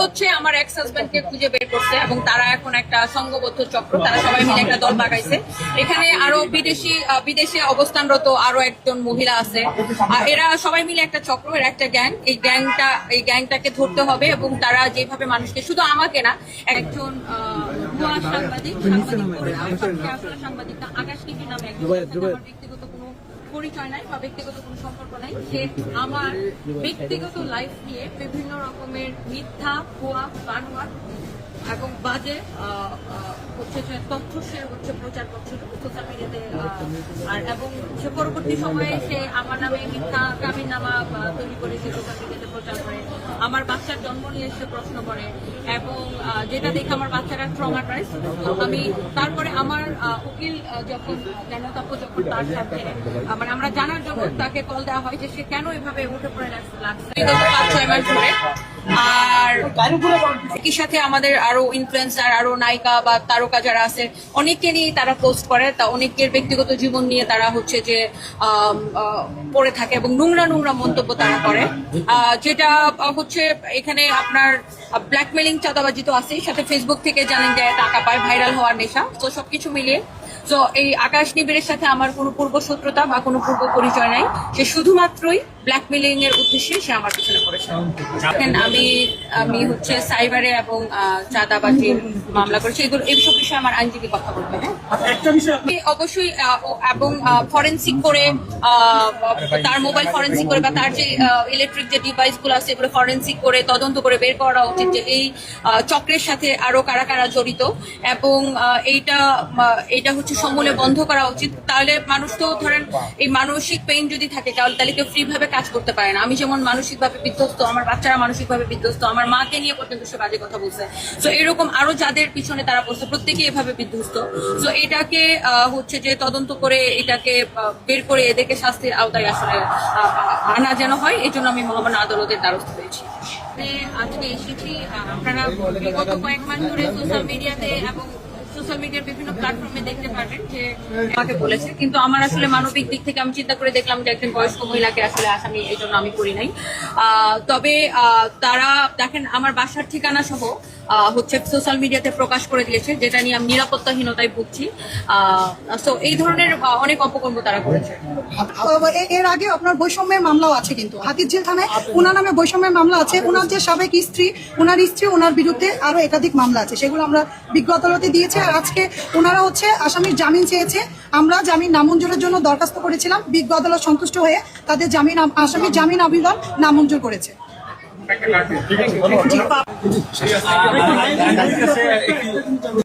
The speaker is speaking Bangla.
হচ্ছে আমার এক্স হাজবেন্ডকে খুঁজে বের করছে এবং তারা এখন একটা সংঘবদ্ধ চক্র তারা সবাই মিলে একটা দল লাগাইছে এখানে আরও বিদেশি বিদেশে অবস্থানরত আরও একজন মহিলা আছে। এরা সবাই মিলে একটা চক্র এর একটা গ্যাং। এই গ্যাংটা এই গ্যাংটাকে ধরতে হবে এবং তারা যেভাবে মানুষকে শুধু আমাকে না একজন আহ, সাংবাদিক সাংবাদিক পরিচয়, সাংবাদিক আকাশ টিভি নামে একজন ব্যক্তিগত পরিচয় নাই বা ব্যক্তিগত কোনো সম্পর্ক নাই। সে আমার ব্যক্তিগত লাইফ নিয়ে বিভিন্ন রকমের মিথ্যা, ভুয়া বানোয়ার এবং বাজে হচ্ছে যে তথ্য সে হচ্ছে প্রচার করছিল সোশ্যাল মিডিয়াতে আর এবং সে পরবর্তী সময়ে সে আমার নামে মিথ্যা কামিন নামা তৈরি করে সে সোশ্যাল মিডিয়াতে প্রচার করে। আমার বাচ্চার জন্ম নিয়ে সে প্রশ্ন করে এবং যেটা দেখে আমার বাচ্চারা ট্রমাটাইজ আমি তারপরে আমার উকিল যখন জ্ঞানতাপ্য যখন তার সাথে মানে আমরা জানার জন্য তাকে কল দেওয়া হয় যে সে কেন এভাবে উঠে পড়ে লাগছে। লাগছে পাঁচ, ছয় মাস ধরে আর একই সাথে আমাদের আরও ইনফ্লুয়েন্সার আরও নায়িকা বা তারকা যারা আছে, অনেককে নিয়ে তারা পোস্ট করে। তা অনেকের ব্যক্তিগত জীবন নিয়ে তারা হচ্ছে যে পড়ে থাকে এবং নোংরা নোংরা মন্তব্য তারা করে। যেটা হচ্ছে এখানে আপনার ব্ল্যাকমেলিং চাঁদাবাজি তো আছেই। সাথে ফেসবুক থেকে জানেন যে টাকা পায় ভাইরাল হওয়ার নেশা। তো সবকিছু মিলিয়ে, তো এই আকাশ নিবিড়ের সাথে আমার কোনো পূর্ব শত্রুতা বা কোনো পূর্ব পরিচয় নাই। সে শুধুমাত্রই ব্ল্যাকমেলিং এর উদ্দেশ্যে সে আমার পিছনে পড়েছে। আমি আমি হচ্ছে সাইবারে এবং চাঁদাবাজির মামলা করেছি। এগুলো এইসব বিষয়ে আমার আইনজীবী কথা বলবে হ্যাঁ? আমি অবশ্যই এবং ফরেন্সিক করে তার মোবাইল ফরেন্সিক করে বা তার যে ইলেকট্রিক যে ডিভাইসগুলো আছে এগুলো ফরেন্সিক করে তদন্ত করে বের করা উচিত যে এই চক্রের সাথে আরও কারা কারা জড়িত এবং এইটা এইটা হচ্ছে সমূলে বন্ধ করা উচিত। তাহলে মানুষ তো ধরেন এই মানসিক পেইন যদি থাকে তাহলে তাহলে কেউ ফ্রি ভাবে কাজ করতে পারে না। আমি যেমন মানসিক ভাবে বিধ্বস্ত, আমার বাচ্চারা মানসিক ভাবে বিধ্বস্ত, আমার মাকে নিয়ে পর্যন্ত সে বাজে কথা বলছে। তো এরকম আরও যাদের পিছনে তারা পড়ছে প্রত্যেকে এভাবে বিধ্বস্ত। তো এটাকে হচ্ছে যে তদন্ত করে এটাকে বের করে এদেরকে শাস্তির আওতায় আসলে আনা যেন হয় এই আমি মহামান্য আদালতের দ্বারস্থ হয়েছি। আজকে এসেছি আপনারা গত কয়েক মাস ধরে সোশ্যাল মিডিয়াতে এবং সোশ্যাল মিডিয়ার বিভিন্ন প্ল্যাটফর্মে দেখতে পারবেন যে আমাকে বলেছে। কিন্তু আমার আসলে মানবিক দিক থেকে আমি চিন্তা করে দেখলাম যে একজন বয়স্ক মহিলাকে আসলে আসামি এই জন্য আমি করি নাই। তবে তারা দেখেন, আমার বাসার ঠিকানা সহ হচ্ছে সোশ্যাল মিডিয়াতে প্রকাশ করে দিয়েছে, যেটা নিয়ে আমি নিরাপত্তাহীনতায় ভুগছি। তো এই ধরনের অনেক অপকর্ম তারা করেছে। এর আগে আপনার বৈষম্যের মামলাও আছে কিন্তু। হাতিরঝিল থানায় ওনার নামে বৈষম্যের মামলা আছে। ওনার যে সাবেক স্ত্রী ওনার স্ত্রী ওনার বিরুদ্ধে আরও একাধিক মামলা আছে। সেগুলো আমরা বিজ্ঞ আদালতে দিয়েছি। আজকে ওনারা হচ্ছে আসামির জামিন চেয়েছে আমরা জামিন নামঞ্জুরের জন্য দরখাস্ত করেছিলাম বিজ্ঞ আদালত সন্তুষ্ট হয়ে তাদের জামিন আসামির জামিন আবেদন নামঞ্জুর করেছে ঠিক আছে